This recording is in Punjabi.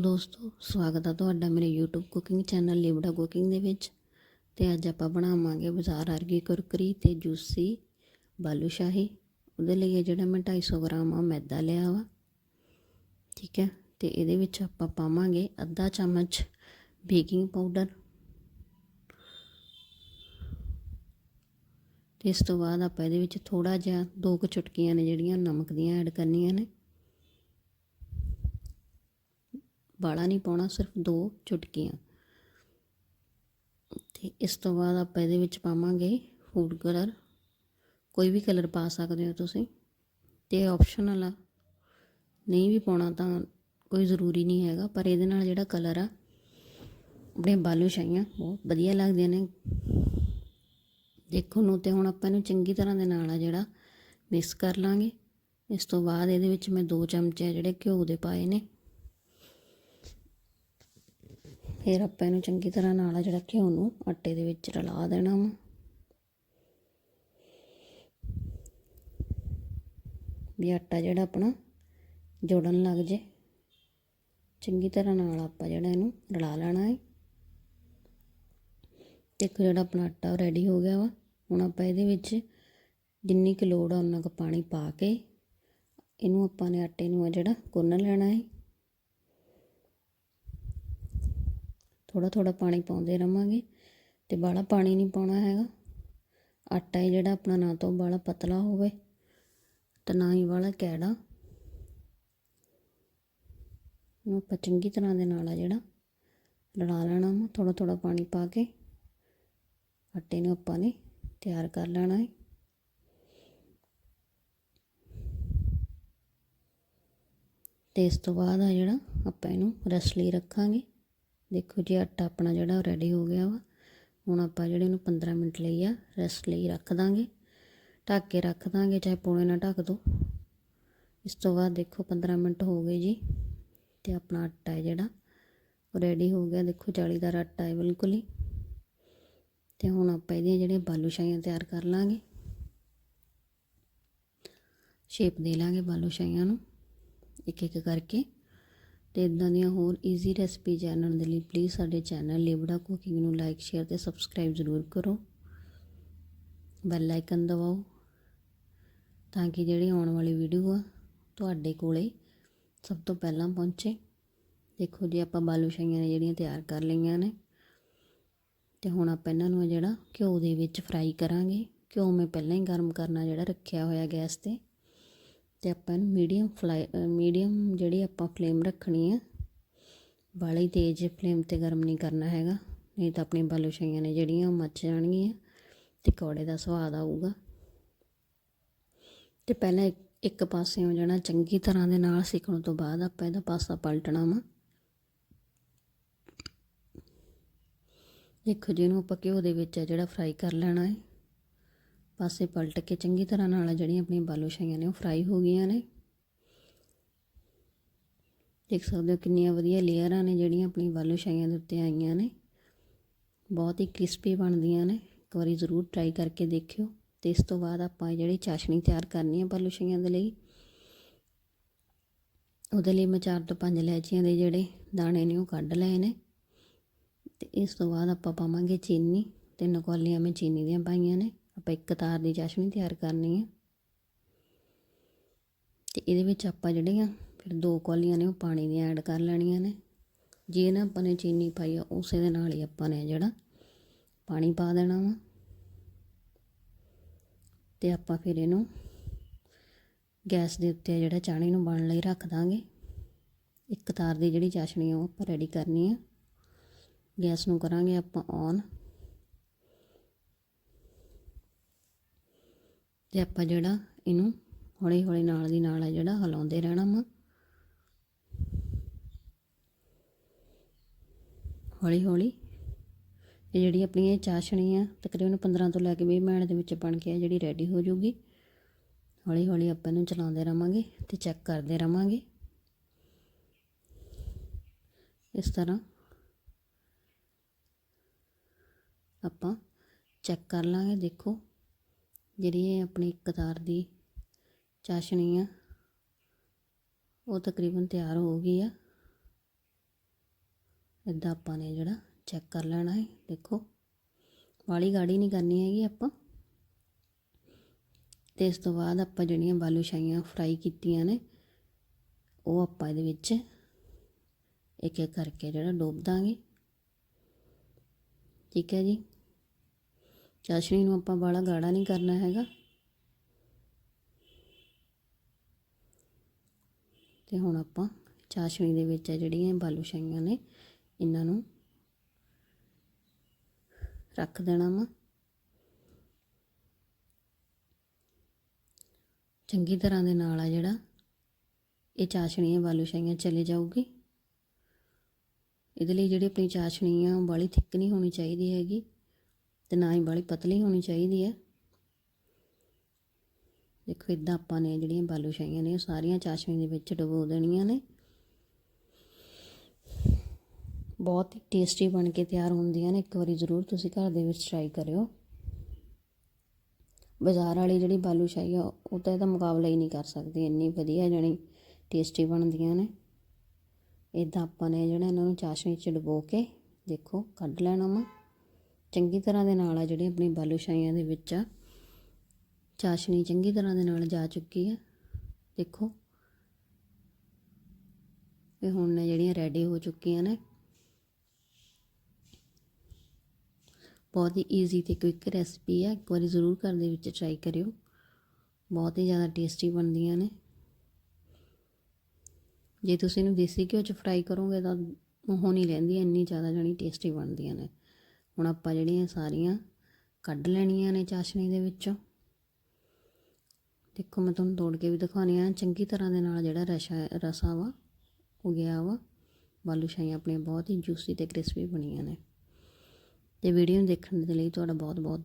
ਦੋਸਤੋ, ਸਵਾਗਤ ਹੈ ਤੁਹਾਡਾ ਮੇਰੇ YouTube cooking channel Libra cooking ਦੇ ਵਿੱਚ। ਤੇ ਅੱਜ ਆਪਾਂ ਬਣਾਵਾਂਗੇ ਬਾਜ਼ਾਰ ਵਰਗੀ ਕੁਰਕਰੀ ਤੇ ਜੂਸੀ ਬਾਲੂ ਸ਼ਾਹੀ ਉਹਦੇ ਲਈ ਜਿਹੜਾ ਮੈਂ 250 ਗ੍ਰਾਮ ਆ ਮੈਦਾ ਲਿਆ ਵਾ। ਠੀਕ ਹੈ? ਤੇ ਇਹਦੇ ਵਿੱਚ ਆਪਾਂ ਪਾਵਾਂਗੇ ਅੱਧਾ ਚਮਚ ਬੇਕਿੰਗ ਪਾਊਡਰ। ਤੇ ਇਸ ਤੋਂ ਬਾਅਦ ਆਪਾਂ ਇਹਦੇ ਵਿੱਚ ਥੋੜਾ ਜਿਹਾ ਦੋ ਕੁ ਚੁਟਕੀਆਂ ਨੇ ਜਿਹੜੀਆਂ ਨਮਕ ਦੀਆਂ ਐਡ ਕਰਨੀਆਂ ਨੇ। ਬਾਲਾ ਨਹੀਂ ਪਾਉਣਾ, ਸਿਰਫ ਦੋ ਚੁਟਕੀਆਂ। ਤੇ ਇਸ ਤੋਂ ਬਾਅਦ ਆਪਾਂ ਇਹਦੇ ਵਿੱਚ ਪਾਵਾਂਗੇ ਫੂਡ ਕਲਰ ਕੋਈ ਵੀ ਕਲਰ ਪਾ ਸਕਦੇ ਹੋ ਤੁਸੀਂ। ਤੇ ਆਪਸ਼ਨਲ ਆ ਨਹੀਂ ਵੀ ਪਾਉਣਾ ਤਾਂ ਕੋਈ ਜ਼ਰੂਰੀ ਨਹੀਂ ਹੈਗਾ, ਪਰ ਇਹਦੇ ਨਾਲ ਜਿਹੜਾ ਕਲਰ ਆ, ਆਪਣੇ ਬਾਲੂ ਸ਼ਾਈਆਂ ਬਹੁਤ ਵਧੀਆ ਲੱਗਦੀਆਂ ਨੇ। ਦੇਖੋ ਨੂੰ ਤੇ ਹੁਣ ਆਪਾਂ ਇਹਨੂੰ ਚੰਗੀ ਤਰ੍ਹਾਂ ਦੇ ਨਾਲ ਆ ਜਿਹੜਾ ਮਿਕਸ ਕਰ ਲਾਂਗੇ। ਇਸ ਤੋਂ ਬਾਅਦ ਇਹਦੇ ਵਿੱਚ ਮੈਂ ਦੋ ਚਮਚੇ ਜਿਹੜੇ ਘਿਓ ਦੇ ਪਾਏ ਨੇ। ਫਿਰ ਆਪਾਂ ਇਹਨੂੰ ਚੰਗੀ ਤਰ੍ਹਾਂ ਨਾਲ ਜਿਹੜਾ ਘਿਓ ਨੂੰ ਆਟੇ ਦੇ ਵਿੱਚ ਰਲਾ ਦੇਣਾ ਵਾ। ਵੀ ਆਟਾ ਜਿਹੜਾ ਆਪਣਾ ਜੋੜਨ ਲੱਗ ਜੇ। ਚੰਗੀ ਤਰ੍ਹਾਂ ਨਾਲ ਆਪਾਂ ਜਿਹੜਾ ਇਹਨੂੰ ਰਲਾ ਲੈਣਾ ਹੈ ਇੱਕ ਜਿਹੜਾ ਆਪਣਾ ਆਟਾ ਰੈਡੀ ਹੋ ਗਿਆ ਵਾ। ਹੁਣ ਆਪਾਂ ਇਹਦੇ ਵਿੱਚ ਜਿੰਨੀ ਕੁ ਲੋੜ ਆ ਉਨਾ ਕੁ ਪਾਣੀ ਪਾ ਕੇ ਇਹਨੂੰ ਆਪਾਂ ਨੇ ਆਟੇ ਨੂੰ ਆ ਜਿਹੜਾ ਗੁੰਨ ਲੈਣਾ ਹੈ ਥੋੜਾ ਥੋੜਾ ਪਾਣੀ ਪਾਉਂਦੇ ਰਵਾਂਗੇ ਤੇ ਬਾਲਾ ਪਾਣੀ ਨਹੀਂ ਪਾਉਣਾ ਹੈਗਾ। ਆਟਾ ਹੈ ਜਿਹੜਾ ਆਪਣਾ ਨਾ ਤੋਂ ਬਾਲਾ ਪਤਲਾ ਹੋਵੇ ਤੇ ਨਾ ਹੀ ਬਾਲਾ ਕੈੜਾ। ਨੂੰ ਆਪਾਂ ਚੰਗੀ ਤਰ੍ਹਾਂ ਦੇ ਨਾਲ ਆ ਜਿਹੜਾ ਲੜਾ ਲੈਣਾ ਵਾ ਥੋੜਾ ਥੋੜਾ ਪਾਣੀ ਪਾ ਕੇ। ਆਟੇ ਨੂੰ ਆਪਾਂ ਨੇ ਤਿਆਰ ਕਰ ਲੈਣਾ ਹੈ ਤੇ ਇਸ ਤੋਂ ਬਾਅਦ ਆ ਜਿਹੜਾ ਆਪਾਂ ਇਹਨੂੰ ਰੈਸਟ ਲਈ ਰੱਖਾਂਗੇ। ਦੇਖੋ ਜੀ ਆਟਾ ਆਪਣਾ ਜਿਹੜਾ ਰੈਡੀ ਹੋ ਗਿਆ ਵਾ, ਹੁਣ ਆਪਾਂ ਜਿਹੜੇ ਨੂੰ 15 ਮਿੰਟ ਲਈ ਆ ਰੈਸਟ ਲਈ ਰੱਖ ਦਾਂਗੇ। ਢੱਕ ਕੇ ਰੱਖ ਦਾਂਗੇ, ਚਾਹੇ ਪੌਣੇ ਨਾਲ ਢੱਕ ਦੋ। ਇਸ ਤੋਂ ਬਾਅਦ ਦੇਖੋ 15 ਮਿੰਟ ਹੋ ਗਏ ਜੀ ਤੇ ਆਪਣਾ ਆਟਾ ਹੈ ਜਿਹੜਾ, ਉਹ ਰੈਡੀ ਹੋ ਗਿਆ। ਦੇਖੋ ਜਾਲੀਦਾਰ ਆਟਾ ਹੈ ਬਿਲਕੁਲ ਹੀ। ਤੇ ਹੁਣ ਆਪਾਂ ਇਹਦੀਆਂ ਜਿਹੜੀਆਂ ਬਾਲੂਸ਼ਾਹੀਆਂ ਤਿਆਰ ਕਰ ਲਾਂਗੇ। ਸ਼ੇਪ ਦੇ ਲਾਂਗੇ ਬਾਲੂਸ਼ਾਹੀਆਂ ਨੂੰ ਇੱਕ ਇੱਕ ਕਰਕੇ। ਤੇ ਇਦਾਂ ਦੀਆਂ ਹੋਰ ਈਜ਼ੀ ਰੈਸਪੀ ਜਾਣਨ ਦੇ ਲਈ ਪਲੀਜ਼ ਸਾਡੇ ਚੈਨਲ ਲਿਬੜਾ ਕੁਕਿੰਗ ਨੂੰ ਲਾਈਕ ਸ਼ੇਅਰ ਤੇ ਸਬਸਕ੍ਰਾਈਬ ਜ਼ਰੂਰ ਕਰੋ। ਬੈਲ ਆਈਕਨ ਦਬਾਓ ਤਾਂ ਕਿ ਜਿਹੜੀ ਆਉਣ ਵਾਲੀ ਵੀਡੀਓ ਆ ਤੁਹਾਡੇ ਕੋਲੇ ਸਭ ਤੋਂ ਪਹਿਲਾਂ ਪਹੁੰਚੇ। ਦੇਖੋ ਜੀ, ਆਪਾਂ ਬਾਲੂਸ਼ਾਈਆਂ ਨੇ ਜਿਹੜੀਆਂ ਤਿਆਰ ਕਰ ਲਈਆਂ ਨੇ ਤੇ ਹੁਣ ਆਪਾਂ ਇਹਨਾਂ ਨੂੰ ਜਿਹੜਾ ਘਿਓ ਦੇ ਵਿੱਚ ਫਰਾਈ ਕਰਾਂਗੇ। ਘਿਓ ਮੈਂ ਪਹਿਲਾਂ ਹੀ ਗਰਮ ਕਰਨਾ ਜਿਹੜਾ ਰੱਖਿਆ ਹੋਇਆ ਗੈਸ ਤੇ। ਅਤੇ ਆਪਾਂ ਨੂੰ ਮੀਡੀਅਮ ਫਲਾਈ ਮੀਡੀਅਮ ਜਿਹੜੀ ਆਪਾਂ ਫਲੇਮ ਰੱਖਣੀ ਆ ਬਾਲੀ ਤੇਜ਼ ਫਲੇਮ ਤੇ ਗਰਮ ਨਹੀਂ ਕਰਨਾ ਹੈਗਾ, ਨਹੀਂ ਤਾਂ ਆਪਣੀਆਂ ਬਾਲੂਸ਼ਾਈਆਂ ਨੇ ਜਿਹੜੀਆਂ ਉਹ ਮੱਚ ਜਾਣਗੀਆਂ ਤੇ ਕੌੜੇ ਦਾ ਸਵਾਦ ਆਊਗਾ। ਤੇ ਪਹਿਲਾਂ ਇੱਕ ਇੱਕ ਪਾਸਿਓਂ ਜਾਣਾ ਚੰਗੀ ਤਰ੍ਹਾਂ ਦੇ ਨਾਲ ਸਿੱਕਣ ਤੋਂ ਬਾਅਦ ਆਪਾਂ ਇਹਦਾ ਪਾਸਾ ਪਲਟਣਾ ਵਾ। ਦੇਖੋ ਜੀ ਇਹਨੂੰ ਆਪਾਂ ਘਿਓ ਦੇ ਵਿੱਚ ਆ ਜਿਹੜਾ ਫਰਾਈ ਕਰ ਲੈਣਾ ਹੈ। ਪਾਸੇ ਪਲਟ ਕੇ ਚੰਗੀ ਤਰ੍ਹਾਂ ਨਾਲ ਜਿਹੜੀਆਂ ਆਪਣੀਆਂ ਬਾਲੂ ਸ਼ਾਈਆਂ ਨੇ ਉਹ ਫਰਾਈ ਹੋ ਗਈਆਂ ਨੇ। ਦੇਖ ਸਕਦੇ ਹੋ ਕਿੰਨੀਆਂ ਵਧੀਆ ਲੇਅਰਾਂ ਨੇ ਜਿਹੜੀਆਂ ਆਪਣੀ ਬਾਲੂ ਸ਼ਾਈਆਂ ਦੇ ਉੱਤੇ ਆਈਆਂ ਨੇ। ਬਹੁਤ ਹੀ ਕ੍ਰਿਸਪੀ ਬਣਦੀਆਂ ਨੇ। ਇੱਕ ਵਾਰੀ ਜ਼ਰੂਰ ਟਰਾਈ ਕਰਕੇ ਦੇਖਿਓ ਤੇ ਇਸ ਤੋਂ ਬਾਅਦ ਆਪਾਂ ਜਿਹੜੀ ਚਾਸ਼ਨੀ ਤਿਆਰ ਕਰਨੀ ਹੈ ਬਾਲੂ ਸ਼ਾਈਆਂ ਦੇ ਲਈ, ਉਹਦੇ ਲਈ ਮੈਂ ਚਾਰ ਤੋਂ ਪੰਜ ਲੈਚੀਆਂ ਦੇ ਜਿਹੜੇ ਦਾਣੇ ਨੇ ਉਹ ਕੱਢ ਲਏ ਨੇ। ਤੇ ਇਸ ਤੋਂ ਬਾਅਦ ਆਪਾਂ ਪਾਵਾਂਗੇ ਚੀਨੀ, ਤਿੰਨ ਨਕੋਲੀਆਂ ਮੈਂ ਚੀਨੀ ਦੀਆਂ ਪਾਈਆਂ ਨੇ। ਆਪਾਂ ਇੱਕ ਤਾਰ ਦੀ ਚਾਸ਼ਨੀ ਤਿਆਰ ਕਰਨੀ ਹੈ ਤੇ ਇਹਦੇ ਵਿੱਚ ਆਪਾਂ ਜਿਹੜੀਆਂ ਫਿਰ ਦੋ ਕੌਲੀਆਂ ਨੇ, ਉਹ ਪਾਣੀ ਦੀਆਂ ਐਡ ਕਰ ਲੈਣੀਆਂ ਨੇ। ਜੇ ਨਾ ਆਪਾਂ ਨੇ ਚੀਨੀ ਪਾਈ ਆ, ਉਸੇ ਦੇ ਨਾਲ ਹੀ ਆਪਾਂ ਨੇ ਜਿਹੜਾ ਪਾਣੀ ਪਾ ਦੇਣਾ ਵਾ। ਤੇ ਆਪਾਂ ਫਿਰ ਇਹਨੂੰ ਗੈਸ ਦੇ ਉੱਤੇ ਜਿਹੜਾ ਚਾਣੀ ਨੂੰ ਬਣਨ ਲਈ ਰੱਖ ਦਾਂਗੇ। ਇੱਕ ਤਾਰ ਦੀ ਜਿਹੜੀ ਚਾਸ਼ਣੀ ਉਹ ਆਪਾਂ ਰੈਡੀ ਕਰਨੀ ਆ। ਗੈਸ ਨੂੰ ਕਰਾਂਗੇ ਆਪਾਂ ਔਨ ਤੇ ਆਪਾਂ ਜਿਹੜਾ ਇਹਨੂੰ ਹੌਲੀ ਹੌਲੀ ਨਾਲ ਦੀ ਨਾਲ ਆ ਜਿਹੜਾ ਹਿਲਾਉਂਦੇ ਰਹਿਣਾ ਵਾ। ਹੌਲੀ ਹੌਲੀ ਇਹ ਜਿਹੜੀ ਆਪਣੀ ਇਹ ਚਾਸ਼ਣੀ ਆ ਤਕਰੀਬਨ 15 ਤੋਂ ਲੈ ਕੇ 20 ਮਿੰਟ ਦੇ ਵਿੱਚ ਬਣ ਕੇ ਆ ਜਿਹੜੀ ਰੈਡੀ ਹੋ ਜੂਗੀ ਹੌਲੀ ਹੌਲੀ ਆਪਾਂ ਇਹਨੂੰ ਚਲਾਉਂਦੇ ਰਵਾਂਗੇ ਤੇ ਚੈੱਕ ਕਰਦੇ ਰਵਾਂਗੇ। ਇਸ ਤਰ੍ਹਾਂ ਆਪਾਂ ਚੈੱਕ ਕਰ ਲਾਂਗੇ, ਦੇਖੋ। ਜਿਹੜੀ ਇਹ ਆਪਣੀ ਇੱਕ ਤਾਰ ਦੀ ਚਾਸ਼ਣੀ ਆ, ਉਹ ਤਕਰੀਬਨ ਤਿਆਰ ਹੋ ਗਈ ਆ। ਇਦਾਂ ਆਪਾਂ ਨੇ ਜਿਹੜਾ ਚੈੱਕ ਕਰ ਲੈਣਾ ਹੈ ਦੇਖੋ। ਵਾਲੀ ਗਾੜੀ ਨਹੀਂ ਕਰਨੀ ਹੈਗੀ ਆਪਾਂ। ਤੇ ਇਸ ਤੋਂ ਬਾਅਦ ਆਪਾਂ ਜਿਹੜੀਆਂ ਬਾਲੂਸ਼ਾਈਆਂ ਫਰਾਈ ਕੀਤੀਆਂ ਨੇ, ਉਹ ਆਪਾਂ ਇਹਦੇ ਵਿੱਚ ਇੱਕ ਇੱਕ ਕਰਕੇ ਜਿਹੜਾ ਡੋਬ ਦਾਂਗੇ। ਠੀਕ ਹੈ ਜੀ। ਚਾਸ਼ਣੀ ਨੂੰ ਆਪਾਂ ਬਾਲਾ ਗਾੜਾ ਨਹੀਂ ਕਰਨਾ ਹੈਗਾ। ਤੇ ਹੁਣ ਆਪਾਂ ਚਾਸ਼ਣੀ ਦੇ ਵਿੱਚ ਜਿਹੜੀਆਂ ਬਾਲੂ ਨੇ, ਇਹਨਾਂ ਨੂੰ ਰੱਖ ਦੇਣਾ ਵਾ। ਚੰਗੀ ਤਰ੍ਹਾਂ ਦੇ ਨਾਲ ਆ ਜਿਹੜਾ ਇਹ ਚਾਸ਼ਣੀ ਹੈ ਬਾਲੂ ਚਲੇ ਜਾਊਗੀ। ਇਹਦੇ ਲਈ ਜਿਹੜੀ ਆਪਣੀ ਚਾਸ਼ਣੀ ਆ, ਉਹ ਬਾਲੀ ਥਿੱਕ ਨਹੀਂ ਹੋਣੀ ਚਾਹੀਦੀ ਹੈਗੀ। ਤੇ ਨਾ ਹੀ ਬਾਲੀ ਪਤਲੀ ਹੋਣੀ ਚਾਹੀਦੀ ਹੈ। ਦੇਖੋ ਇਦਾਂ ਆਪਾਂ ਨੇ ਜਿਹੜੀਆਂ ਬਾਲੂਸ਼ਾਹੀਆਂ ਨੇ, ਉਹ ਸਾਰੀਆਂ ਚਾਸ਼ਣੀ ਦੇ ਵਿੱਚ ਡੁਬੋ ਦੇਣੀਆਂ ਨੇ। ਬਹੁਤ ਹੀ ਟੇਸਟੀ ਬਣ ਕੇ ਤਿਆਰ ਹੁੰਦੀਆਂ ਨੇ, ਇੱਕ ਵਾਰੀ ਜ਼ਰੂਰ ਤੁਸੀਂ ਘਰ ਦੇ ਵਿੱਚ ਟਰਾਈ ਕਰਿਓ। ਬਾਜ਼ਾਰ ਵਾਲੀ ਜਿਹੜੀ ਬਾਲੂਸ਼ਾਹੀ ਆ, ਉਹ ਤਾਂ ਇਹਦਾ ਮੁਕਾਬਲਾ ਹੀ ਨਹੀਂ ਕਰ ਸਕਦੀ, ਇੰਨੀ ਵਧੀਆ ਜਣੀ ਟੇਸਟੀ ਬਣਦੀਆਂ ਨੇ। ਇਦਾਂ ਆਪਾਂ ਨੇ ਜਿਹੜਾ ਇਹਨਾਂ ਨੂੰ ਚਾਸ਼ਨੀ 'ਚ ਡੁਬੋ ਕੇ, ਦੇਖੋ, ਕੱਢ ਲੈਣਾ ਵਾ। ਚੰਗੀ ਤਰ੍ਹਾਂ ਦੇ ਨਾਲ ਆ ਜਿਹੜੀ ਆਪਣੀ ਬਾਲੂਸ਼ਾਹੀਆਂ ਦੇ ਵਿੱਚ ਆ। ਚਾਸ਼ਨੀ ਚੰਗੀ ਤਰ੍ਹਾਂ ਦੇ ਨਾਲ ਜਾ ਚੁੱਕੀ ਹੈ ਦੇਖੋ। ਇਹ ਹੁਣ ਨੇ ਜਿਹੜੀਆਂ ਰੈਡੀ ਹੋ ਚੁੱਕੀਆਂ ਨੇ। ਬਹੁਤ ਹੀ ਈਜ਼ੀ ਤੇ ਕੁਇਕ ਰੈਸਪੀ ਹੈ ਇੱਕ ਵਾਰੀ ਜ਼ਰੂਰ ਘਰ ਦੇ ਵਿੱਚ ਟਰਾਈ ਕਰਿਓ। ਬਹੁਤ ਹੀ ਜ਼ਿਆਦਾ ਟੇਸਟੀ ਬਣਦੀਆਂ ਨੇ। ਜੇ ਤੁਸੀਂ ਇਹਨੂੰ ਦੇਸੀ ਘਿਓ 'ਚ ਫਰਾਈ ਕਰੋਗੇ ਤਾਂ ਉਹ ਨਹੀਂ ਲੈਂਦੀ ਇੰਨੀ ਜ਼ਿਆਦਾ ਜਣੀ ਟੇਸਟੀ ਬਣਦੀਆਂ ਨੇ। ਹੁਣ ਆਪਾਂ ਜਿਹੜੀਆਂ ਸਾਰੀਆਂ ਕੱਢ ਲੈਣੀਆਂ ਨੇ ਚਾਸ਼ਨੀ ਦੇ ਵਿੱਚੋਂ। ਦੇਖੋ ਮੈਂ ਤੁਹਾਨੂੰ ਤੋੜ ਕੇ ਵੀ ਦਿਖਾਉਣੀ ਆ। ਚੰਗੀ ਤਰ੍ਹਾਂ ਦੇ ਨਾਲ ਜਿਹੜਾ ਰਸਾ ਰਸਾ ਵਾ ਹੋ ਗਿਆ ਵਾ। ਬਾਲੂਸ਼ਾਹੀਆਂ ਆਪਣੀਆਂ ਬਹੁਤ ਹੀ ਜੂਸੀ ਤੇ ਕ੍ਰਿਸਪੀ ਬਣੀਆਂ ਨੇ। ਤੇ ਵੀਡੀਓ ਨੂੰ ਦੇਖਣ ਦੇ ਲਈ ਤੁਹਾਡਾ ਬਹੁਤ ਬਹੁਤ